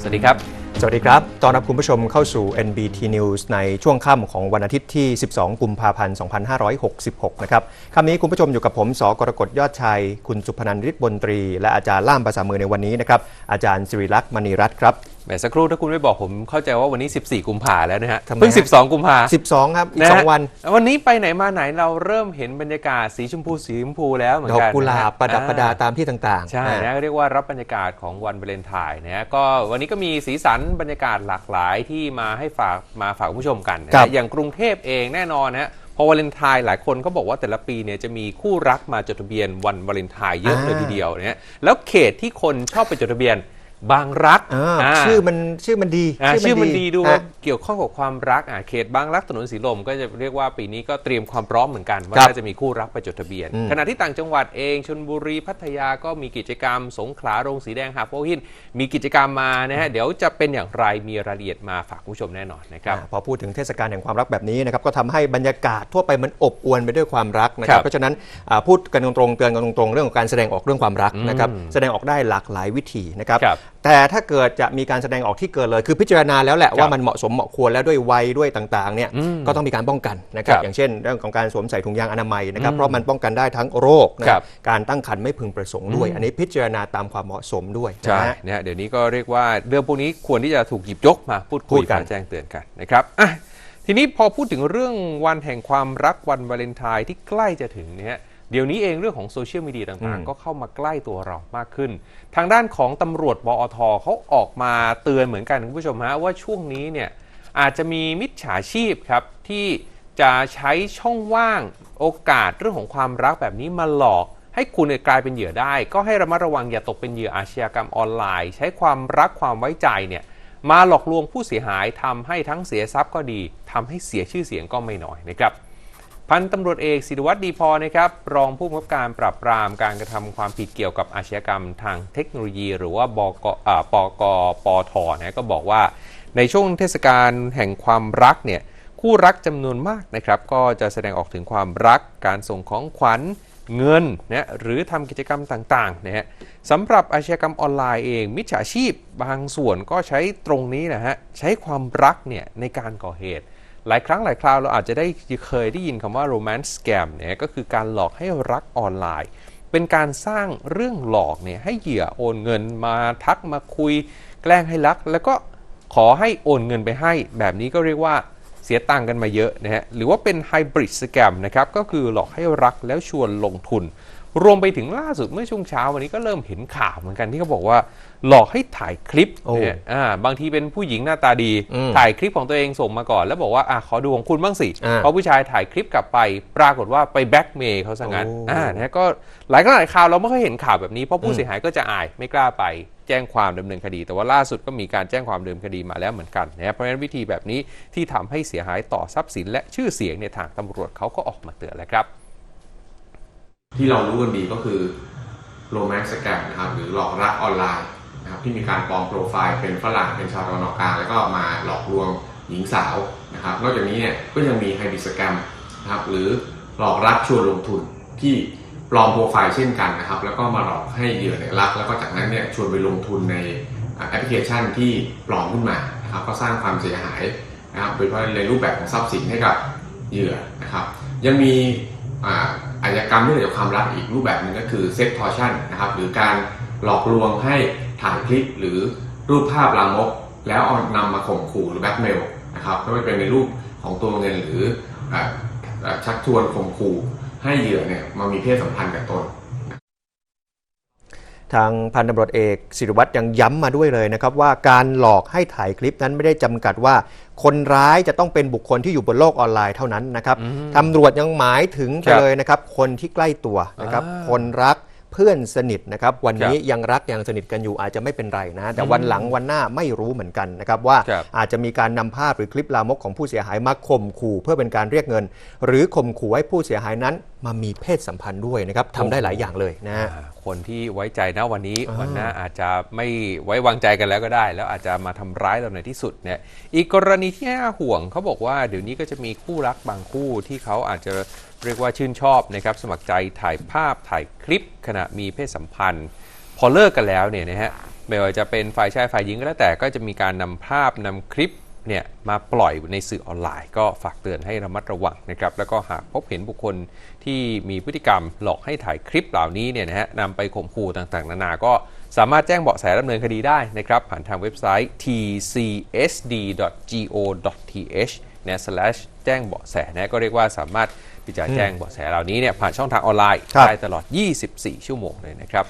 สวัสดีครับ สวัสดีครับ ตอนรับคุณผู้ชมเข้าสู่ NBT News ในช่วงค่ำของวันอาทิตย์ที่ 12 กุมภาพันธ์ 2566 นะครับค่ำนี้คุณผู้ชมอยู่กับผมสกรกฎยอดชัย คุณสุพนันท์ฤทธิ์บนตรี และอาจารย์ล่ามภาษามือในวันนี้นะครับ อาจารย์สิริลักษณ์มณีรัตน์ครับ แหมสักครู่ถ้าคุณไม่บอกผมเข้าใจว่าวันนี้ 14 กุมภาแล้วนะฮะทำไมเพิ่ง ฮะ 12 กุมภา12 ครับ อีกนะฮะ2วันวันนี้ไปไหนมาไหนเราเริ่มเห็นบรรยากาศสีชมพูสีชมพูแล้วเหมือนดอกกันกุหลาบนฮประดับประดาอ่ตามที่ต่างๆใช่อ่านะเรียกว่ารับบรรยากาศของวันวาเลนไทน์นะฮะก็วันนี้ก็มีสีสันบรรยากาศหลากหลายที่มาให้ฝากมาฝากคุณผู้ชมกันนะครัฮะบอย่างกรุงเทพเองแน่นอนนะฮะพอวาเลนไทน์หลายคนเขาบอกว่าแต่ละปีเนี่ยจะมีคู่รักมาจดทะเบียนวันวาเลนไทน์เยอะเลยทีเดียวนะฮะแล้วเขตที่คนชอบไปจดทะเบียน บางรักอ่าอ่าชื่อมันชื่อมันดีอ่าชื่อมันดีดูว่าฮะเกี่ยวข้องกับความรักอ่าเขตบางรักถนนสีลมก็จะเรียกว่าปีนี้ก็เตรียมความพร้อมเหมือนกัน ว่าครับน่าจะมีคู่รักไปจดทะเบียน อืมขณะที่ต่างจังหวัดเองชนบุรีพัทยาก็มีกิจกรรม สงขลาโรงสีแดงหาดโพหิน มีกิจกรรมมานะฮะเดี๋ยวจะเป็นอย่างไรมีรายละเอียดมาฝากคุณผู้ชมแน่นอนนะครับ อ่าพอพูดถึงเทศกาลแห่งความรักแบบนี้นะครับก็ทำให้บรรยากาศทั่วไปมันอบอวลไปด้วยความรักนะคครัรับบเพราะฉะนั้นอ่าพูดกันตรงๆเตือนกันตรงๆเรื่องของการแสดงออกเรื่องความรักนะครับอืมแสดงออกได้หลากหลายวิธีนะครับครับแต่ถ้าเกิดจะมีการแสดงออกที่เกินเลย คือพิจารณาแล้วแหละครับว่ามันเหมาะสมเหมาะควรแล้วด้วยวัยด้วยต่างๆเนี่ยอืมก็ต้องมีการป้องกันนะครับครับอย่างเช่น เรื่องของการสวมใส่ถุงยางอนามัยนะครับอืมเพราะมันป้องกันได้ทั้งโรคนะคครัรับบการตั้งครรภ์ไม่พึงประสงค์ด้วยอืมอันนี้พิจารณาตามความเหมาะสมด้วยใช่นะฮะนะฮะเดี๋ยวนี้ก็เรียกว่าเรื่องพวกนี้ควรที่จะถูกหยิบยกมาพูดคุพูยดกันมาแจ้งเตือนกันนะครับอะทีนี้พอพูดถึงเรื่องวันแห่งความรักวันวาเลนไทน์ที่ใกล้จะถึงเนี่ย เดี๋ยวนี้เองเรื่องของโซเชียลมีเดียต่างอืมๆก็เข้ามาใกล้ตัวเรามากขึ้น ทางด้านของตำรวจปอทเขาออกมาเตือนเหมือนกันคุณผู้ชมฮะว่าช่วงนี้เนี่ยอาจจะมีมิจฉาชีพครับที่จะใช้ช่องว่างโอกาสเรื่องของความรักแบบนี้มาหลอก ให้คุณเนี่ยกลายเป็นเหยื่อได้ ก็ให้ระมัดระวังอย่าตกเป็นเหยื่ออาชญากรรมออนไลน์ ใช้ความรักความไว้ใจเนี่ยมาหลอกลวงผู้เสียหายทำให้ทั้งเสียทรัพย์ก็ดีทำให้เสียชื่อเสียงก็ไม่น้อยนะครับ พันตำรวจเอกศิริวัตรดีพอนะครับรองผู้กำกับการปราบปรามการกระทำความผิดเกี่ยวกับอาชญากรรมทางเทคโนโลยี หรือว่าบกอ่าปกปทนะก็บอกว่า ในช่วงเทศกาลแห่งความรักเนี่ยคู่รักจำนวนมากนะครับก็จะแสดงออกถึงความรักการส่งของขวัญเงินนะหรือทำกิจกรรมต่างๆนะฮะสำหรับอาชญากรรมออนไลน์เอง มิจฉาชีพบางส่วนก็ใช้ตรงนี้นะฮะใช้ความรักเนี่ยในการก่อเหตุ หลายครั้งหลายคราวเราอาจจะได้เคยได้ยินคำว่า romance scam เนี่ยก็คือการหลอกให้รักออนไลน์ เป็นการสร้างเรื่องหลอกเนี่ยให้เหยื่อโอนเงินมาทักมาคุย แกล้งให้รัก แล้วก็ขอให้โอนเงินไปให้ แบบนี้ก็เรียกว่าเสียตังค์กันมาเยอะนะฮะหรือว่าเป็น hybrid scam นะครับก็คือหลอกให้รักแล้วชวนลงทุน รวมไปถึงล่าสุดเมื่อช่วงเช้าวันนี้ก็เริ่มเห็นข่าวเหมือนกันที่เขาบอกว่า หลอกให้ถ่ายคลิปโอ้เนี่ยอ่าบางทีเป็นผู้หญิงหน้าตาดีอืมถ่ายคลิปของตัวเองส่งมาก่อน แล้วบอกว่าอะขอดูของคุณบ้างสิอ่าเพราะผู้ชายถ่ายคลิปกลับไป ปรากฏว่าไปแบล็กเมย์เขาซะงั้นโอ้อ่านะก็หลายครั้งหลายคราวเราไม่เคยเห็นข่าวแบบนี้เพราะอืผู้มเสียหายก็จะอายไม่กล้าไปแจ้งความดำเนินคดี แต่ว่าล่าสุดก็มีการแจ้งความดำเนินคดีมาแล้วเหมือนกันนะเพราะฉะนั้นวิธีแบบนี้ที่ทำให้เสียหายต่อทรัพย์สินและชื่อเสียงเนี่ยทางตำรวจเขาก็ออกมาเตือนแล้วครับ ที่เรารู้กันดีก็คือโรแมนต์สแกมนะครับหรือหลอกรักออนไลน์นะครับที่มีการปลอมโปรไฟล์เป็นฝรั่งเป็นชาวตะวันออกกลางแล้วก็มาหลอกลวงหญิงสาวนะครับนอกจากนี้เนี่ยก็ยังมีไฮบริดสแกมนะครับหรือหลอกรักชวนลงทุนที่ปลอมโปรไฟล์เช่นกันนะครับแล้วก็มาหลอกให้เหยื่อเนี่ยรัก แล้วก็จากนั้นเนี่ยชวนไปลงทุนในแอปพลิเคชันที่ปลอมขึ้นมานะครับก็สร้างความเสียหายนะครับโดยเฉพาะในรูปแบบของทรัพย์สินให้กับเหยื่อนะครับยังมี อาชญากรรมที่เกี่ยวกับความลับอีกรูปแบบหนึ่งก็คือเซ็กทอร์ชันนะครับหรือการหลอกลวงให้ถ่ายคลิปหรือรูปภาพลามก แล้วเอานำมาข่มขู่หรือแบล็กเมลนะครับไม่ว่าจะเป็นในรูปของตัวเงินหรือออชักชวนข่มขู่ให้เหยื่อเนี่ยมามีเพศสัมพันธ์กับตน ทางพันตำรวจเอกศิริวัตรยังย้ำมาด้วยเลยนะครับว่าการหลอกให้ถ่ายคลิปนั้นไม่ได้จำกัดว่า คนร้ายจะต้องเป็นบุคคลที่อยู่บนโลกออนไลน์เท่านั้นนะครับอืมตำรวจยังหมายถึงไปครับเลยนะครับ คนที่ใกล้ตัวนะครับอ่าคนรัก เพื่อนสนิทนะครับวันนี้ครับยังรักยังสนิทกันอยู่อาจจะไม่เป็นไรนะ แต่วันหลังวันหน้าไม่รู้เหมือนกันนะครับว่าครับอาจจะมีการนำภาพหรือคลิปลามกของผู้เสียหายมาข่มขู่เพื่อเป็นการเรียกเงิน หรือข่มขู่ให้ผู้เสียหายนั้นมามีเพศสัมพันธ์ด้วยนะครับทำได้หลายอย่างเลยนะฮะอ่าคนที่ไว้ใจนะวันนี้อ่าวันหน้าอาจจะไม่ไว้วางใจกันแล้วก็ได้ แล้วอาจจะมาทำร้ายเราในที่สุดเนี่ยอีกกรณีที่น่าห่วงเขาบอกว่าเดี๋ยวนี้ก็จะมีคู่รักบางคู่ที่เขาอาจจะ เรียกว่าชื่นชอบนะครับสมัครใจถ่ายภาพถ่ายคลิปขณะมีเพศสัมพันธ์ พอเลิกกันแล้วเนี่ยนะฮะไม่ว่าจะเป็นฝ่ายชายฝ่ายหญิงก็แล้วแต่ก็จะมีการนำภาพนำคลิปเนี่ยมาปล่อยในสื่อออนไลน์ ก็ฝากเตือนให้ระมัดระวังนะครับแล้วก็หากพบเห็นบุคคลที่มีพฤติกรรมหลอกให้ถ่ายคลิปเหล่านี้เนี่ยนะฮะนำไปข่มขู่ต่างๆ นานาก็ สามารถแจ้งเบาะแสดำเนินคดีได้นะครับ ผ่านทางเว็บไซต์ tcsd.go.th นะ slash แจ้งเบาะแสนะก็เรียกว่าสามารถที่จะแจ้งเบาะแสเหล่านี้เนี่ยผ่านช่องทางออนไลน์ครับได้ตลอด 24 ชั่วโมงเลยนะครับ